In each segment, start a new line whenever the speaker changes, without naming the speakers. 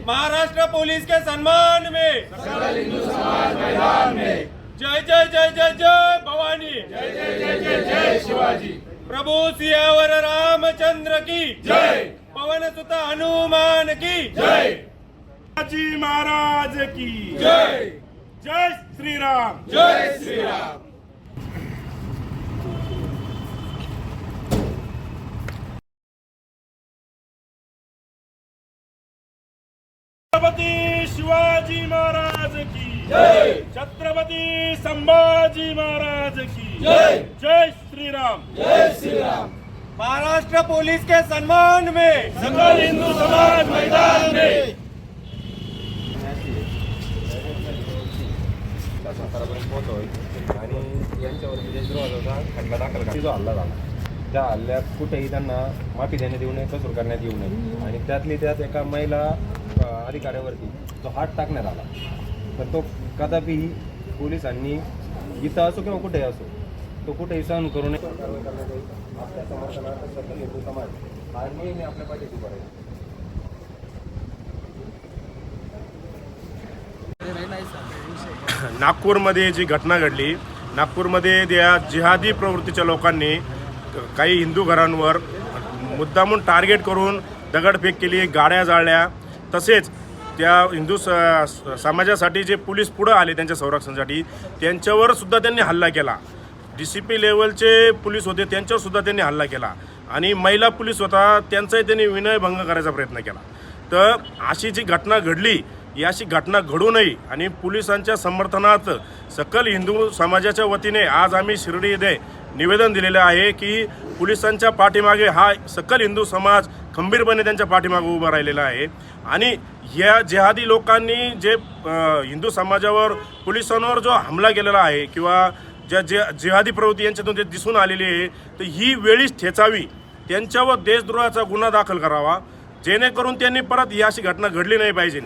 Maharashtra police के सम्मान में। जय जय जय जय जय भवानी। जय जय जय जय जय शिवाजी प्रभु सियावर रामचंद्र की। जय पवन सुत हनुमान की। जय
शिवाजी महाराज की।
जय।
जय श्री राम
जय श्री राम
छत्रपती शिवाजी महाराज की
जय!
छत्रपती संभाजी महाराज की
जय!
जय श्री राम
जय श्री राम महाराष्ट्र पुलिस के सम्मान में
सकल हिंदू समाज मैदान में।
आणि यांच्यावरती देशद्रोहाचा खटला दाखल करा जो हल्ला झाला त्या हल्ल्यात कुठेही त्यांना माफी देण्यात येऊ नये कसूर करण्यात येऊ नये. आणि त्यातली त्यात एका महिला अधिकाऱ्यावरती जो हात टाकण्यात आला. तर तो कदापिही पोलिसांनी इथं असो किंवा कुठेही असो तो कुठेही सहन करू नये. कारवाई करण्यात येईल आपल्या समर्थनार्थ हिंदू समाज हा नेहमी आपल्या पाठीशी उभा राहील.
नागपूरमध्ये जी घटना घडली नागपूरमध्ये त्या जिहादी प्रवृत्तीच्या लोकांनी काही हिंदू घरांवर मुद्दामून टार्गेट करून दगडफेक केली गाड्या जाळल्या. तसेच त्या हिंदू स समाजासाठी जे पोलीस पुढं आले त्यांच्या संरक्षणासाठी त्यांच्यावर सुद्धा त्यांनी हल्ला केला. डी सी पी लेवलचे पोलीस होते त्यांच्यावर सुद्धा त्यांनी हल्ला केला. आणि महिला पोलीस होता त्यांचाही त्यांनी विनयभंग करायचा प्रयत्न केला. तर अशी जी घटना घडली ही अशी घटना घडू नये आणि पोलिसांच्या समर्थनात सकल हिंदू समाजाच्या वतीने आज आम्ही शिर्डी येथे निवेदन दिलेलं आहे की पोलिसांच्या पाठीमागे हा सकल हिंदू समाज खंबीरपणे त्यांच्या पाठीमागे उभा राहिलेला आहे. आणि या जेहादी लोकांनी जे हिंदू समाजावर पोलिसांवर जो हमला केलेला आहे किंवा ज्या जे जिहादी प्रवृत्ती यांच्यातून जे दिसून आलेली आहे तर ही वेळीच ठेचावी त्यांच्यावर देशद्रोहाचा गुन्हा दाखल करावा जेणेकरून त्यांनी परत ही अशी घटना घडली नाही पाहिजे.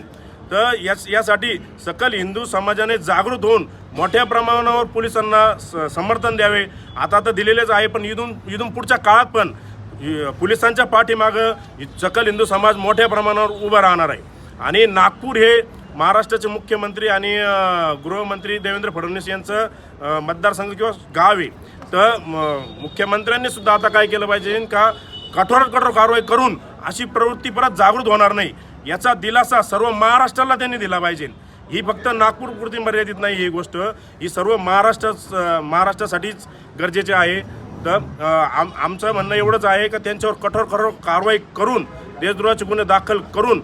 तर याच यासाठी सकल हिंदू समाजाने जागृत होऊन मोठ्या प्रमाणावर पोलिसांना स- समर्थन द्यावे. आता तर दिलेलेच आहे पण इथून इथून पुढच्या काळात पण पोलिसांच्या पाठीमागं सकल हिंदू समाज मोठ्या प्रमाणावर उभा राहणार आहे. आणि नागपूर हे महाराष्ट्राचे मुख्यमंत्री आणि गृहमंत्री देवेंद्र फडणवीस यांचं मतदारसंघ किंवा गाव आहे. तर म- मुख्यमंत्र्यांनी सुद्धा आता काय केलं पाहिजे का कठोरात कठोर कारवाई करून अशी प्रवृत्ती परत जागृत होणार नाही. याचा दिलासा सर्व महाराष्ट्राला त्यांनी दिला पाहिजे. ही फक्त नागपूर पुरती मर्यादित नाही ही गोष्ट. ही सर्व महाराष्ट्र महाराष्ट्रासाठीच गरजेचे आहे. तर आम आमचं म्हणणं एवढंच आहे का त्यांच्यावर कठोर कठोर कारवाई करून देशद्रोहाचे गुन्हे दाखल करून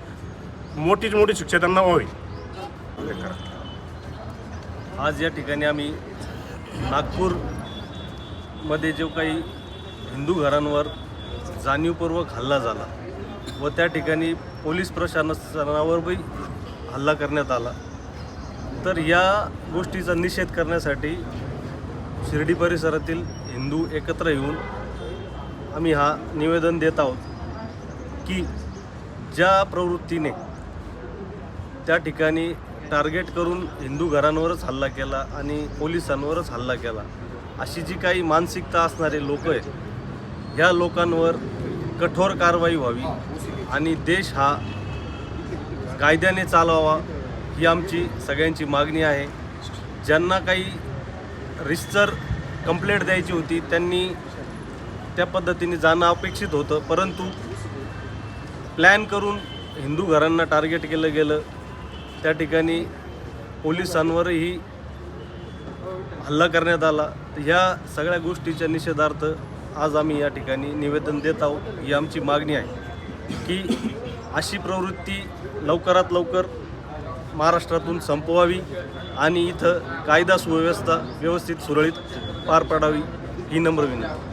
मोठीच मोठी शिक्षा त्यांना व्हावी.
आज या ठिकाणी आम्ही नागपूरमध्ये जो काही हिंदू घरांवर जाणीवपूर्वक हल्ला झाला व त्या ठिकाणी पोलीस प्रशासनावरही हल्ला करण्यात आला. तर या गोष्टीचा निषेध करण्यासाठी शिर्डी परिसरातील हिंदू एकत्र येऊन आम्ही हा निवेदन देत आहोत की ज्या प्रवृत्तीने त्या ठिकाणी टार्गेट करून हिंदू घरांवरच हल्ला केला आणि पोलिसांवरच हल्ला केला अशी जी काही मानसिकता असणारे लोक आहेत ह्या लोकांवर कठोर कारवाई व्हावी आणि देश हा कायद्याने चालवावा ही आमची सगळ्यांची मागणी आहे. ज्यांना काही रिस्टर कंप्लेंट द्यायची होती त्यांनी त्या पद्धतीने जाणं अपेक्षित होतं. परंतु प्लॅन करून हिंदू घरांना टार्गेट केलं गेलं. त्या ठिकाणी पोलिसांवरही हल्ला करण्यात आला. ह्या सगळ्या गोष्टीच्या निषेधार्थ आज आम्ही या ठिकाणी निवेदन देत आहोत. ही आमची मागणी आहे की अशी प्रवृत्ती लवकरात लवकर महाराष्ट्रातून संपवावी आणि इथं कायदा सुव्यवस्था व्यवस्थित सुरळीत पार पाडावी ही नम्र विनंती.